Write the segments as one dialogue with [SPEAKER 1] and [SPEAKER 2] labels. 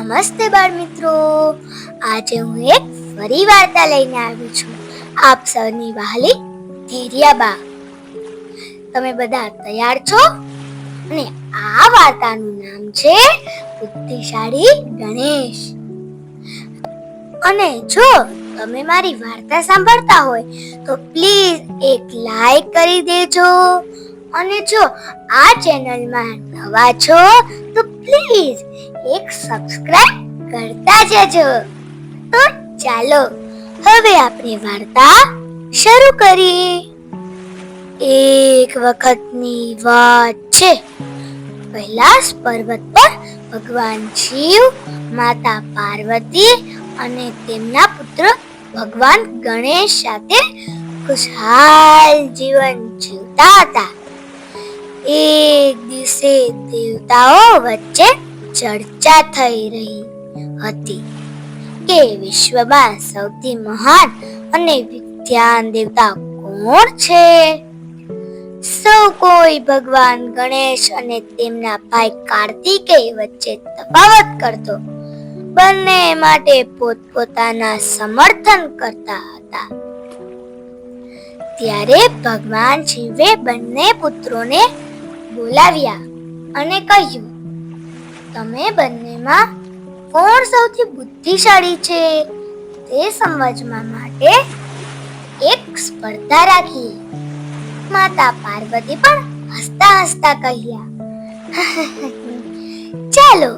[SPEAKER 1] નમસ્તે બાળ મિત્રો. આજે હું એક ફરી વાર્તા લઈને આવી છું. આપ સૌની વહાલી ધેરિયાબા. તમે બધા તૈયાર છો? અને આ વાર્તાનું નામ છે બુદ્ધિશાળી ગણેશ. અને જો તમે મારી વાર્તા સાંભળતા હોય, તો પ્લીઝ એક લાઈક કરી દેજો. અને જો આ ચેનલમાં નવા છો, તો પ્લીઝ એક સબસ્ક્રાઇબ કરતા જજો. તો ચાલો, હવે આપણે વાર્તા શરૂ કરીએ. એક વખતની વાત છે. કૈલાસ પર્વત પર ભગવાન શિવ, માતા પાર્વતી અને તેમના પુત્ર ભગવાન ગણેશ સાથે ખુશહાલ જીવન જીવતા હતા. એક દિવસે દેવતાઓ વચ્ચે ચર્ચા થઈ રહી હતી કે વિશ્વમાં સૌથી મહાન અને વિદ્યાન દેવતા કોણ છે? સૌ કોઈ ભગવાન ગણેશ અને તેમના ભાઈ કાર્તિકેય વચ્ચે તફાવત કરતો બંને માટે પોતપોતાના સમર્થન કરતા હતા. ત્યારે ભગવાન શિવે બંને પુત્રોને બોલાવ્યા અને કહ્યું, તમે બંનેમાં કોણ સૌથી બુદ્ધિશાળી છે તે સમજવા માટે એક સ્પર્ધા રાખી. માતા પાર્વતી પણ હસતા હસતા કહ્યા, ચાલો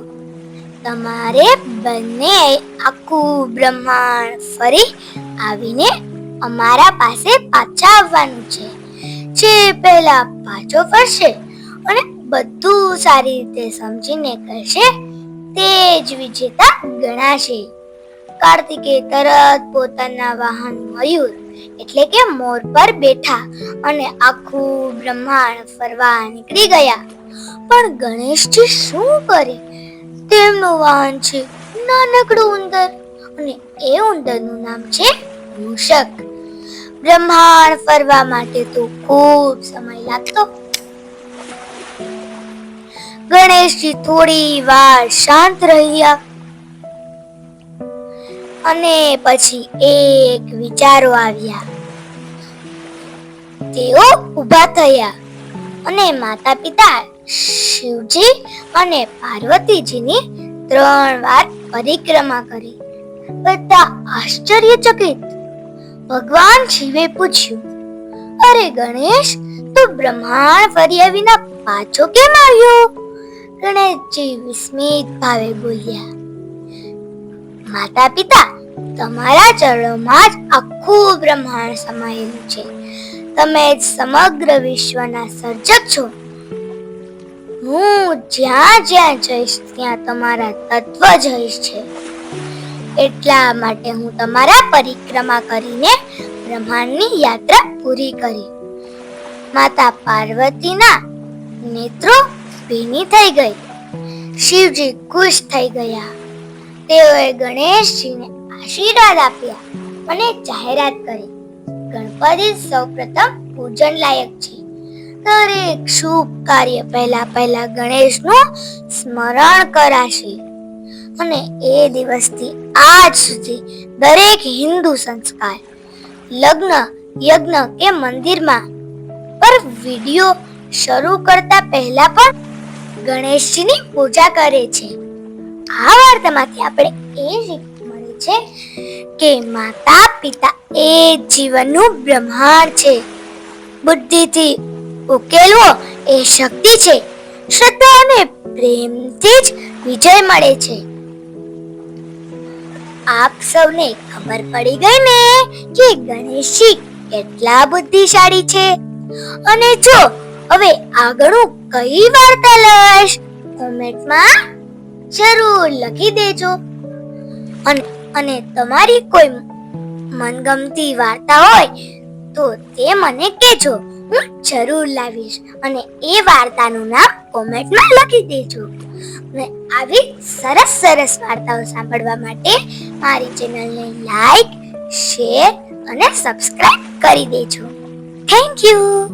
[SPEAKER 1] તમારે બંને આખું બ્રહ્માંડ ફરી આવીને અમારા પાસે પાછા આવવાનું છે. જે પહેલા પાછો ફરશે અને બધું સારી રીતે સમજીને કરશે તે જ વિજેતા ગણાશે. કાર્તિકે તરત પોતાના વાહન મયુર એટલે કે મોર પર બેઠા અને આખું બ્રહ્માંડ ફરવા નીકળી ગયા. પણ ગણેશજી શું કરે? તેમનું વાહન છે નાનકડું ઉંદર અને એ ઉંદરનું નામ છે મૂષક. બ્રહ્માંડ ફરવા માટે તો ખૂબ સમય લાગતો. ગણેશજી થોડી વાર શાંત રહ્યા અને પછી એક વિચારો આવ્યા. તેઓ ઊભા થયા અને માતા પિતા શિવજી અને પાર્વતીજીની ત્રણ વાર પરિક્રમા કરી. બધા આશ્ચર્યચકિત. ભગવાન શિવે પૂછ્યું, અરે ગણેશ, તું બ્રહ્માંડ ફર્યા વિના પાછો કેમ આવ્યો? ગણેશજી વિસ્મિત ભાવે બોલ્યા માતા પિતા તમારા ચરણોમાં જ આખું બ્રહ્માંડ સમાયેલું છે. તમે જ સમગ્ર વિશ્વના સર્જક છો. હું જ્યાં જ્યાં જઈશ, ત્યાં તમારા તત્વ જઈશ છે. એટલા માટે હું તમારા પરિક્રમા કરીને બ્રહ્માંડની યાત્રા પૂરી કરી. માતા પાર્વતીના નેત્રો ભીની થઈ ગઈ. શિવજી ખુશ થઈ ગયા. તેઓએ ગણેશજીને આશીર્વાદ આપ્યા અને જાહેરાત કરી. ગણપતિ સૌપ્રથમ પૂજન લાયક છે. દરેક શુભ કાર્ય પહેલા પહેલા ગણેશનું સ્મરણ કરાશે. અને એ દિવસથી આજ સુધી દરેક હિન્દુ સંસ્કાર, લગ્ન, યજ્ઞ કે મંદિરમાં પર વિડિયો શરૂ કરતા પહેલા પણ ગણેશજીની પૂજા કરે છે. આ વાર્તામાંથી આપણે એ શીખ મળે છે કે માતા પિતા એ જીવનનું બ્રહ્માંડ છે. બુદ્ધિથી ઉકેલવો એ શક્તિ છે. શ્રદ્ધા અને પ્રેમથી જ વિજય મળે છે. આપ સૌને ખબર પડી ગઈ ને કે ગણેશજી કેટલા બુદ્ધિશાળી છે. અને જો હવે આગળ હું કઈ વાર્તા લઈશ, કોમેન્ટમાં જરૂર લખી દેજો. અને અને તમારી કોઈ મનગમતી વાર્તા હોય તો તે મને કહેજો. હું જરૂર લાવીશ અને એ વાર્તાનું નામ કોમેન્ટમાં લખી દેજો. અને આવી સરસ સરસ વાર્તાઓ સાંભળવા માટે મારી ચેનલને લાઈક, શેર અને સબસ્ક્રાઇબ કરી દેજો. Thank you.